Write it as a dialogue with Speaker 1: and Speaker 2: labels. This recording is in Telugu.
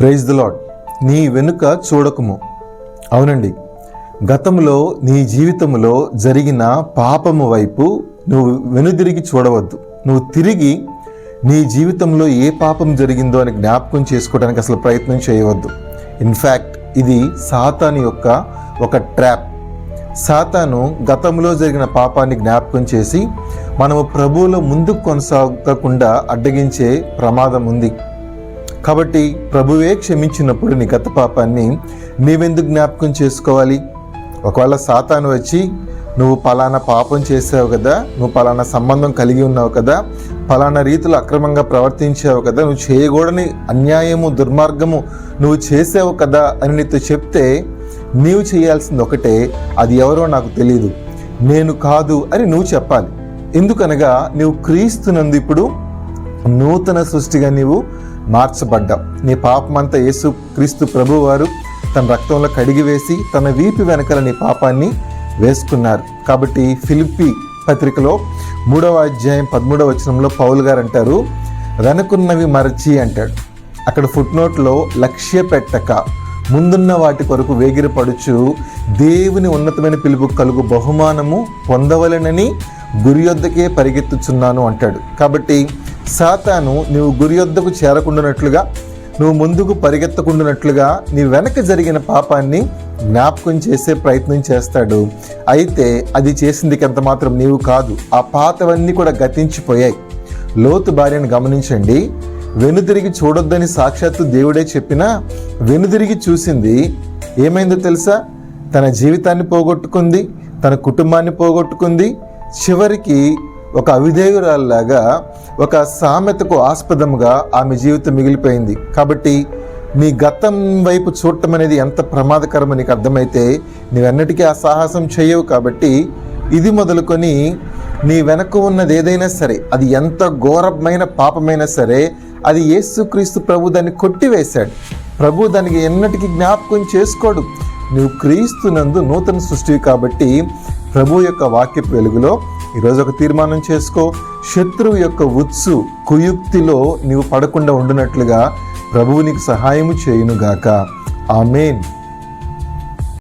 Speaker 1: ప్రైజ్ ద లాడ్ నీ వెనుక చూడకము. అవునండి. గతంలో నీ జీవితంలో జరిగిన పాపము వైపు నువ్వు వెనుదిరిగి చూడవద్దు. నువ్వు తిరిగి నీ జీవితంలో ఏ పాపం జరిగిందో అని జ్ఞాపకం చేసుకోవడానికి అసలు ప్రయత్నం చేయవద్దు. ఇన్ఫ్యాక్ట్ ఇది సాతాను యొక్క ఒక ట్రాప్ సాతాను గతంలో జరిగిన పాపాన్ని జ్ఞాపకం చేసి మనము ప్రభువులో ముందుకు కొనసాగకుండా అడ్డగించే ప్రమాదం ఉంది. కాబట్టి ప్రభువే క్షమించినప్పుడు నీ గత పాపాన్ని నీవెందుకు జ్ఞాపకం చేసుకోవాలి? ఒకవేళ సాతాను వచ్చి నువ్వు పలానా పాపం చేసావు కదా నువ్వు పలానా సంబంధం కలిగి ఉన్నావు కదా పలానా రీతిలో అక్రమంగా ప్రవర్తించావు కదా నువ్వు చేయకూడని అన్యాయము దుర్మార్గము నువ్వు చేసావు కదా అని నీతో చెప్తే నీవు చేయాల్సింది ఒకటే అది ఎవరో నాకు తెలియదు నేను కాదు అని నువ్వు చెప్పాలి. ఎందుకనగా నువ్వు క్రీస్తునందు ఇప్పుడు నూతన సృష్టిగా నీవు మార్చబడ్డావు నీ పాపమంతా యేసు క్రీస్తు ప్రభువారు తన రక్తంలో కడిగివేసి తన వీపు వెనకల నీ పాపాన్ని వేసుకున్నారు. కాబట్టి ఫిలిప్పి పత్రికలో మూడవ అధ్యాయం పదమూడవ వచనంలో పౌల్ గారు అంటారు వెనకున్నవి మరచి అంటాడు. అక్కడ ఫుట్నోట్లో లక్ష్య పెట్టక ముందున్న వాటి కొరకు వేగిరపడుచు దేవుని ఉన్నతమైన పిలుపు కలుగు బహుమానము పొందవలెనని గురి యొద్దకే పరిగెత్తుచున్నాను అంటాడు. కాబట్టి సాతాను నువ్వు గురి వద్దకు చేరకుండానట్లుగా నువ్వు ముందుకు పరిగెత్తకుండానట్లుగా నీ వెనక జరిగిన పాపాన్ని జ్ఞాపకం చేసే ప్రయత్నం చేస్తాడు. అయితే అది చేసింది ఎంత మాత్రం నీవు కాదు ఆ పాతవన్నీ కూడా గతించిపోయాయి. లోతు భార్యను గమనించండి. వెనుదిరిగి చూడొద్దని సాక్షాత్తు దేవుడే చెప్పినా వెనుదిరిగి చూసింది ఏమైందో తెలుసా? తన జీవితాన్ని పోగొట్టుకుంది తన కుటుంబాన్ని పోగొట్టుకుంది చివరికి ఒక అవిధేయురాల్లాగా ఒక సామెతకు ఆస్పదముగా ఆమె జీవితం మిగిలిపోయింది. కాబట్టి నీ గతం వైపు చూడటం అనేది ఎంత ప్రమాదకరమో నీకు అర్థమైతే నీవెన్నటికీ ఆ సాహసం చేయవు. కాబట్టి ఇది మొదలుకొని నీ వెనక ఉన్నది ఏదైనా సరే అది ఎంత ఘోరమైన పాపమైనా సరే అది యేసుక్రీస్తు ప్రభు దాన్ని కొట్టివేశాడు. ప్రభు దానికి ఎన్నటికీ జ్ఞాపకం చేసుకోడు. నువ్వు క్రీస్తునందు నూతన సృష్టివి కాబట్టి ప్రభు యొక్క వాక్యపు వెలుగులో ఈరోజు ఒక తీర్మానం చేసుకో. శత్రువు యొక్క ఉత్సు కుయుక్తిలో నీవు పడకుండా ఉండినట్లుగా ప్రభువు నీకు సహాయము చేయునుగాక. ఆమెన్.